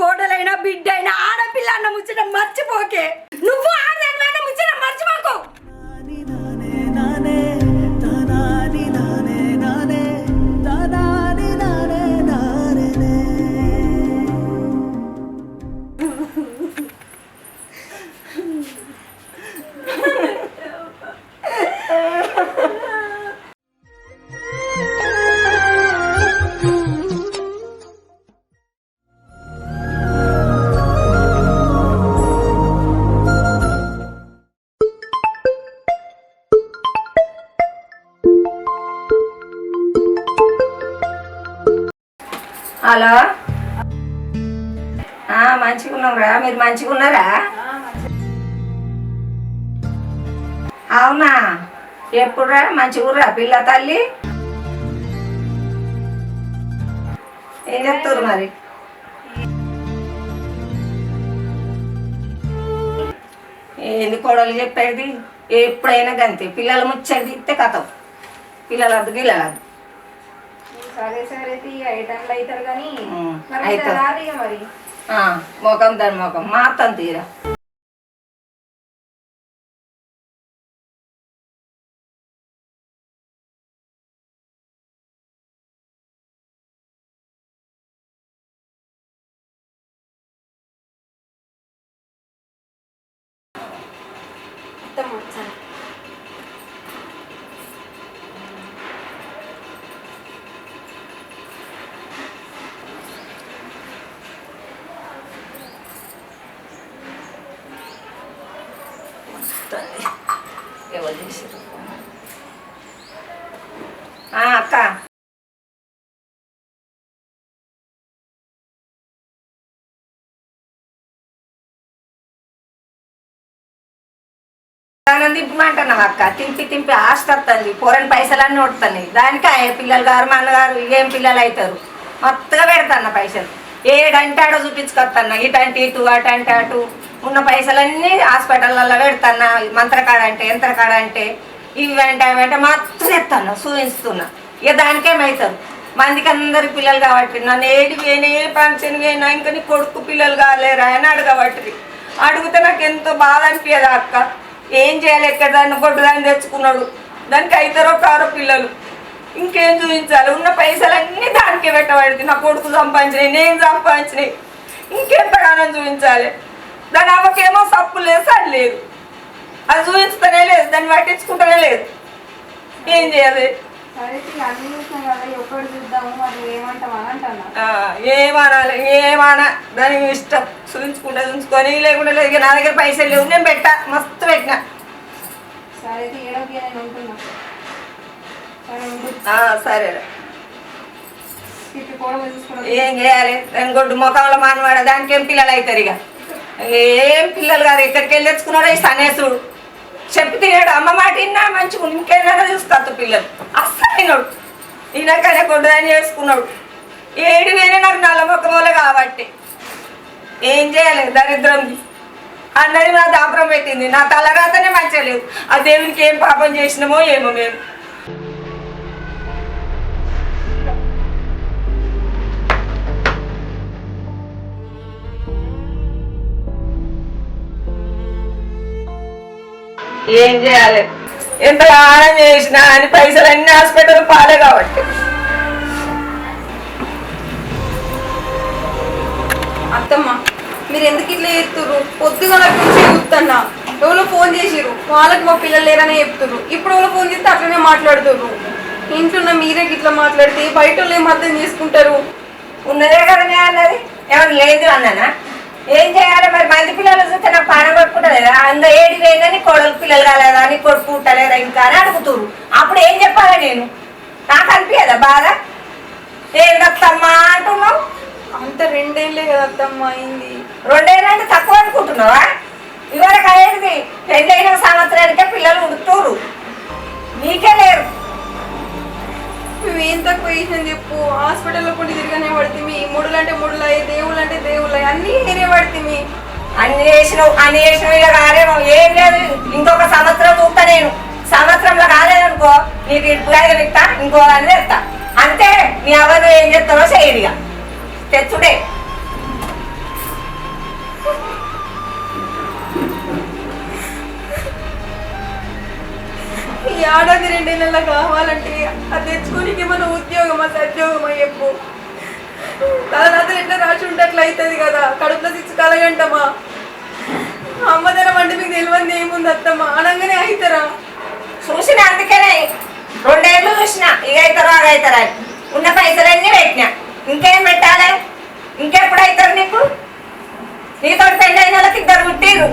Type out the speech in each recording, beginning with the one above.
కోడలైనా బిడ్డ అయినా ఆడపిల్ల అన్న ముచ్చట మర్చిపోకే. నువ్వు మంచిగా ఉన్నారా మీరు మంచిగా ఉన్నారా అవునా? ఎప్పుడురా? మంచిగుర్రా పిల్ల తల్లి? ఏం చెప్తారు మరి? ఏంది కొడలు చెప్పేది? ఎప్పుడైనా గంతే. పిల్లలు ముచ్చడి ఇస్తే కథం. పిల్లలు వద్దు గిల్లలు వద్దు. సరే సరే ఐటమ్లు అవుతారు కానీ మరి. అవుతారు. రాదు ఇక మరి ఆ, ముఖం దాని ముఖం మాత్రం తీరా మొత్తం వచ్చాను Ah, అక్క దానం తిప్పమంటున్నావు అక్క. తింపి తింపి ఆస్తుంది పూరని పొరని పైసలన్నీ ఉడుతున్నాయి దానికి ఆ పిల్లలు గారు మా అన్నగారు ఏం పిల్లలు అవుతారు? మొత్తగా పెడతాన్న పైసలు. ఏడంటే ఆడ చూపించుకొస్తాన్న ఇటంటి ఇటు అటంటే అటు. ఉన్న పైసలన్నీ హాస్పిటల్లలో పెడతాన్నా. మంత్రకాడ అంటే యంత్రకాడ అంటే. ఇవి అంటే అవి అంటే చూపిస్తున్నా ఇక దానికేమవుతుంది మందికి అందరి పిల్లలు కాబట్టి నన్ను ఏడు పోయినా ఏ ఫంక్షన్ పోయినా ఇంకా నీ కొడుకు పిల్లలు కాలేరా అని అడగబట్టి అడిగితే నాకు ఎంతో బాధ అనిపించదు అక్క? ఏం చేయాలి ఎక్కడ దాన్ని గొడ్డు దాన్ని తెచ్చుకున్నాడు. దానికి అవుతారో కారో పిల్లలు. ఇంకేం చూపించాలి? ఉన్న పైసలన్నీ దానికే పెట్టబడింది నా కొడుకు సంపాదించినాయి నేను సంపాదించినాయి. ఇంకెంతగానో చూపించాలి? దాని అవ్వకేమో సప్పు లేదు సరి లేదు. అది చూపించుతూనే లేదు దాన్ని పట్టించుకుంటూనే లేదు. ఏం చేయాలి? కదా ఏమనాలి ఏమనా దానికి ఇష్టం. చూపించుకుంటా చూపించుకొని లేకుండా లేదు ఇక నా దగ్గర పైసలు లేవు నేను పెట్టా మస్తు పెట్టినా. సరే తీయడానికి నేను ఉంటున్నా. సరే ఉండు. ఆ, సరే. తిప్పి కూడా చూసుకోవడం. ఏం చేయాలి? దాని గొడ్డు ముఖంలో మానవాడ దానికి ఏం పిల్లలు అవుతారు ఇక? ఏం పిల్లలు గారు ఇక్కడికి వెళ్ళి తెచ్చుకున్నాడు ఈ సనేసుడు చెప్పి తినాడు అమ్మ మాట విన్నా మంచిగా ఇంకేదైనా చూస్తాడు పిల్లలు. అస్సలైనడు. ఈయనకైనా గొడ్డుదాన్ని చేసుకున్నాడు. ఏడు వేరే నాకు నల్ల కాబట్టి. ఏం చేయాలి? దరిద్రం. అన్నది నా దాపరం పెట్టింది. నా తలరాతనే మంచిగా లేదు. ఆ దేవునికి ఏం పాపం చేసినామో ఏమో మేము. ఏం చేయాలి? ఎంత ఆనం చేసినా అని పైసలు అన్ని హాస్పిటల్ పాలే కాబట్టి. అత్తమ్మ మీరు ఎందుకు ఇట్లా చేస్తుర్రు? పొద్దుగా నాకు నుంచి చూస్తున్నా ఎవరో ఫోన్ చేసిర్రు. వాళ్ళకి మా పిల్లలు లేరనే చెప్తుర్రు. ఇప్పుడు ఎవరో ఫోన్ చేస్తే అట్లనే మాట్లాడుతుర్రు. ఇంట్లో ఉన్న మీరే ఇట్లా మాట్లాడితే బయట వాళ్ళు ఏం అర్థం చేసుకుంటారు? ఉన్నదే కదనే అన్నది. ఏమన్నా లేదు అన్నానా ఏం చేయాలి మరి? మంది పిల్లలు చూస్తే నాకు పానం కొట్టుకుంటలేదా అంద ఏడి పోయిందని కోడలు పిల్లలు కాలేదా అని కొడుకు పుట్టలేదా ఇంకా అని అడుగుతురు అప్పుడు ఏం చెప్పాలి నేను? నాకు అనిపించదా బాధ? ఏం తప్పమ్మా అంటున్నావు? అంత రెండేళ్ళే కదా అత్తమ్మ అయింది. రెండేళ్ళంటే తక్కువ అనుకుంటున్నావా? ఇవరకు అయ్యేది పెళ్ళైన సంవత్సరానికే పిల్లలు ఉడుతురు నీకే లేరు. మేము తక్కువ చేసినాం చెప్పు? హాస్పిటల్లో కొన్ని తిరగనే పడుతుంది. ముడులు అంటే ముడులయ్యి దేవుళ్ళు అంటే దేవుళ్ళయ్యి అన్నీ నేనే పడుతుంది. అన్ని చేసినావు అన్ని చేసినావు ఇక కాలేమో ఏం లేదు ఇంకొక సంవత్సరం చూస్తా నేను. సంవత్సరంలో కాలేదనుకో నీకు ఇప్పుగా ఇస్తా ఇంకో అని తెస్తా. అంతే నీ ఎవరు ఏం చెప్తారో చేయరు తెచ్చుడే. ఏడాది రెండు నెలలు కావాలంటే అది తెచ్చుకోనికి ఏమైనా ఉద్యోగమా సద్యోగమా చెప్పు. తలరాత్రి ఎట్లా రాసి ఉంటే అవుతుంది కదా. కడుపులో తెచ్చి కలగంటమా? అమ్మదరం అంటే మీకు తెలియదు ఏముంది అత్తమ్మా? అనగానే అవుతారా చూసిన అందుకనే. రెండేళ్ళు చూసిన. ఇక అవుతారా అది అవుతారా ఉన్న పైసలన్నీ పెట్టినా. ఇంకేం పెట్టాలి? ఇంకెప్పుడు అవుతారు నీకు? నీతో పెళ్ళి అయిన వాళ్ళకి ఇద్దరు పుట్టిరు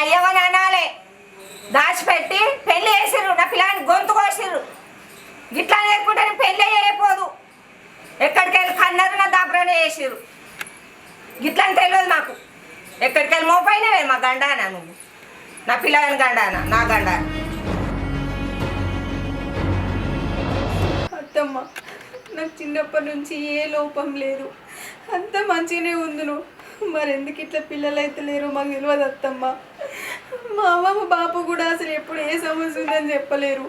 అయ్యవని అనాలే దాచిపెట్టి పెళ్ళి చేసిర్రు నా పిల్లని గొంతు కోసిర్రు. గిట్లా నేర్పుకుంటే నేను పెళ్ళి చేయకపోదు ఎక్కడికి వెళ్ళి కన్నారు నా దాపరానే చేసిర్రు. గిట్లా తెలియదు నాకు ఎక్కడికి వెళ్ళి మోపైనవే మా గండానా నువ్వు. నా పిల్లని గండానా నా గండానా. అత్తమ్మ నాకు చిన్నప్పటి నుంచి ఏ లోపం లేదు. అంత మంచిగానే నువ్వు మరి ఎందుకు ఇట్లా పిల్లలు అయితే లేరు మాకు తెలియదు అత్తమ్మ. మా అమ్మ బాపు కూడా అసలు ఎప్పుడు ఏ సమస్య ఉందని చెప్పలేరు.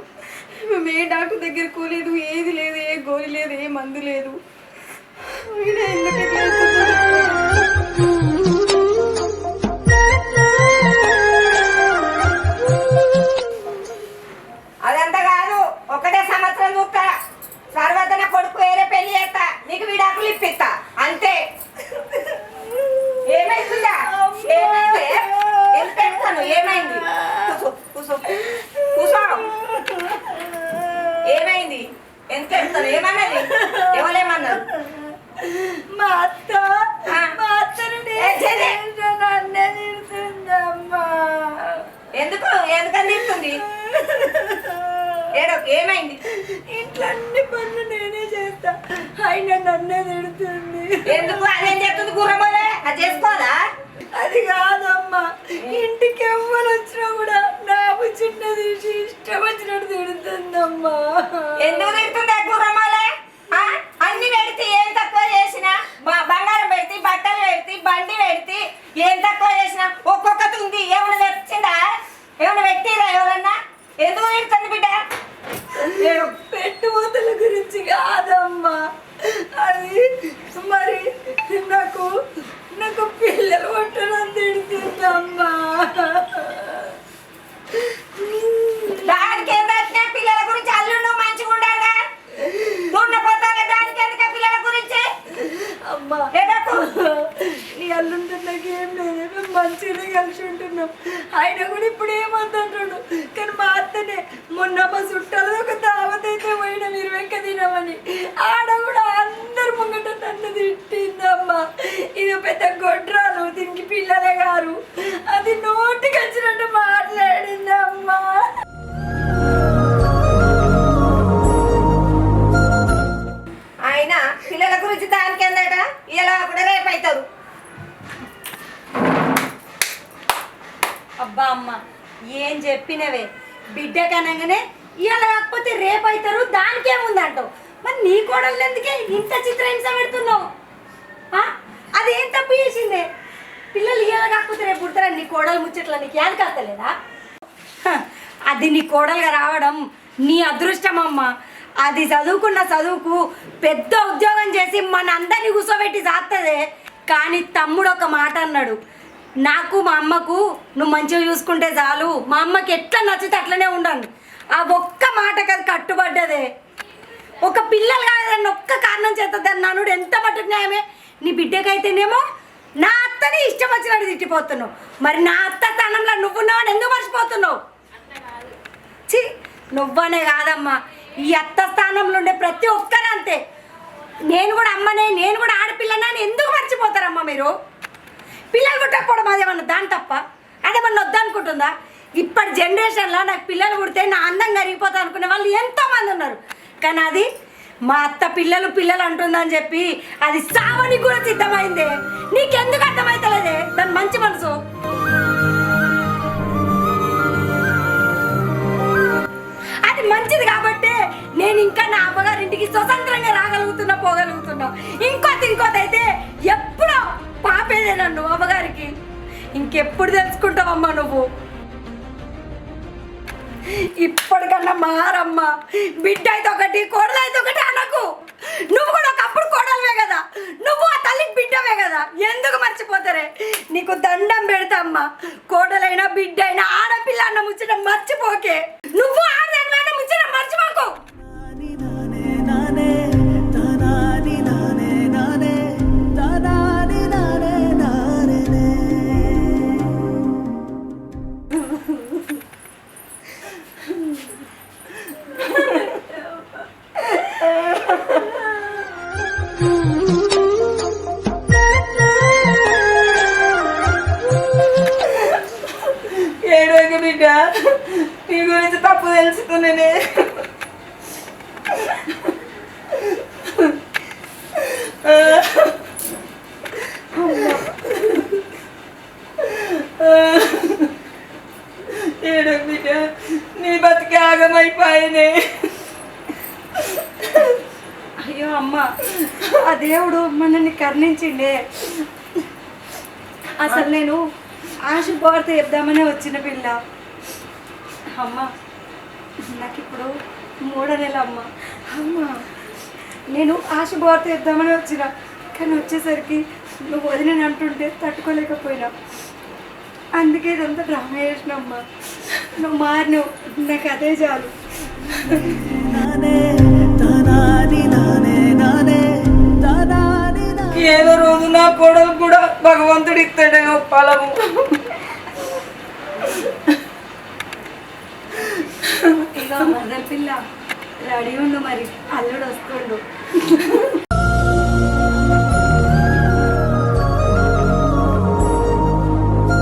మేము ఏ డాక్టర్ దగ్గర లేదు ఏది లేదు ఏ గోలి లేదు ఏ మందు లేదు. ఎందుకు ఇట్లా ఆయన నన్నే తిడుతుంది. ఎందుకు? అదేం చెప్తుంది గుర్రమోలే. అది చేసుకోదా అది కాదమ్మా. ఇంటికి ఎవ్వరు వచ్చినా కూడా నాకు చిన్న తీసి ఇష్టం వచ్చినట్టు తిడుతుందమ్మా. ఎందుకు తిడుతుంది గుర్రమోలే? అన్ని పెడితే ఏం తక్కువ చేసినా? బంగారం పెడితే బట్టలు పెడితే బండి పెడితే ఏం తక్కువ చేసినా? ఒక్కొక్కటి ఉంది ఏమైనా తెచ్చిందా ఏమైనా పెట్టిరా ఎవరన్నా ఎందుకు తిడుతుంది బిడ్డ ఏడు. పెట్టుబడుల గురించి కాదమ్మా అది మరి నాకు నాకు పిల్లలు పుట్టడం తిడుతుందమ్మా దానికి ఏం పెట్టినా పిల్లల గురించి అల్లుండు మంచిగా ఉండాలా దున్నపోతానే దానికి ఎందుకు పిల్లల గురించి అమ్మా ఏదకు నీ ఏం లేదు. మేము మంచిగానే కలిసి ఉంటున్నాం. ఆయన కూడా ఇప్పుడు ఏమంటుంటాడు కానీ మా అత్తనే మొన్న మా చుట్టాలు ఒక దావత్ అయితే పోయిన మీరు వెక్క తినమని. ఆడ కూడా అందరు ముంగట నన్ను తిట్టిందమ్మా. ఇది పెద్ద గొడ్ర అనగానే ఇవాళ కాకపోతే రేపు అవుతారు దానికేముందంటావు? మరి నీ కోడలు ఎందుకే ఇంత చిత్రహింస పెడుతున్నావు? ఆ? అది ఏం తప్పు చేసిందే? పిల్లలు ఇవాళ కాకపోతే రేపు పుడతారా? నీ కోడలు ముచ్చట్లా నీకు ఏది కాస్తలేదా? అది నీ కోడలుగా రావడం నీ అదృష్టం అమ్మ అది చదువుకున్న చదువుకు పెద్ద ఉద్యోగం చేసి మన అందరినీ కూర్చోబెట్టి చేస్తుంది కానీ తమ్ముడు ఒక మాట అన్నాడు. నాకు మా అమ్మకు నువ్వు మంచిగా చూసుకుంటే చాలు. మా అమ్మకి ఎట్లా నచ్చితే అట్లనే ఉండండి. ఆ ఒక్క మాటకి అది కట్టుబడ్డదే. ఒక పిల్లలు కాదని ఒక్క కారణం చేత నానుడు ఎంత మటుకు న్యాయమే నీ బిడ్డకైతేనేమో నా అత్తని ఇష్టం వచ్చినట్టు తిట్టిపోతున్నావు. మరి నా అత్త స్థానంలో నువ్వున్నావని ఎందుకు మర్చిపోతున్నావు? చి నువ్వనే కాదమ్మా. ఈ అత్త స్థానంలో ఉండే ప్రతి ఒక్కరు అంతే. నేను కూడా అమ్మనే నేను కూడా ఆడపిల్లనని ఎందుకు మర్చిపోతారమ్మా మీరు? పిల్లలు పుట్టకపోవడం అదేమన్నా దాని తప్ప? అదేమన్నా వద్దనుకుంటుందా ఇప్పటి జనరేషన్లో నాకు పిల్లలు పుడితే నా అందం కరిగిపోతా అనుకునే వాళ్ళు ఎంతోమంది ఉన్నారు. కానీ అది మా అత్త పిల్లలు పిల్లలు అంటుందని చెప్పి అది సావని కూడా సిద్ధమైందే. నీకెందుకు అర్థమైతలేదే? దాని మంచి మనసు. అది మంచిది కాబట్టి నేను ఇంకా నా అమ్మగారింటికి స్వతంత్రంగా రాగలుగుతున్నా పోగలుగుతున్నా. ఇంకెప్పుడు తెలుసుకుంటావమ్మా నువ్వు? ఇప్పటికన్నా మారమ్మా. బిడ్డ అయితే ఒకటి కోడలైతే ఒకటి. బతికి అయ్యో అమ్మ ఆ దేవుడు మనల్ని కర్ణించిండే. అసలు నేను ఆశుభారత చెప్దామనే వచ్చిన పిల్ల. అమ్మ నాకు ఇప్పుడు మూడో నెల అమ్మ. అమ్మ నేను ఆశుభారత చెప్దామని వచ్చిన కానీ వచ్చేసరికి నువ్వు వదిలిని అంటుంటే తట్టుకోలేకపోయినా. అందుకే ఇదంతా డ్రామా చేసినమ్మా. నువ్వు మారినావు. నాకు అదే చాలు. ఏదో రోజు నా కోడలు కూడా భగవంతుడు ఇస్తాడేమో ఫలము. ఇక మదర్ పిల్ల రెడీ ఉండు మరి. అల్లుడు వస్తుండు.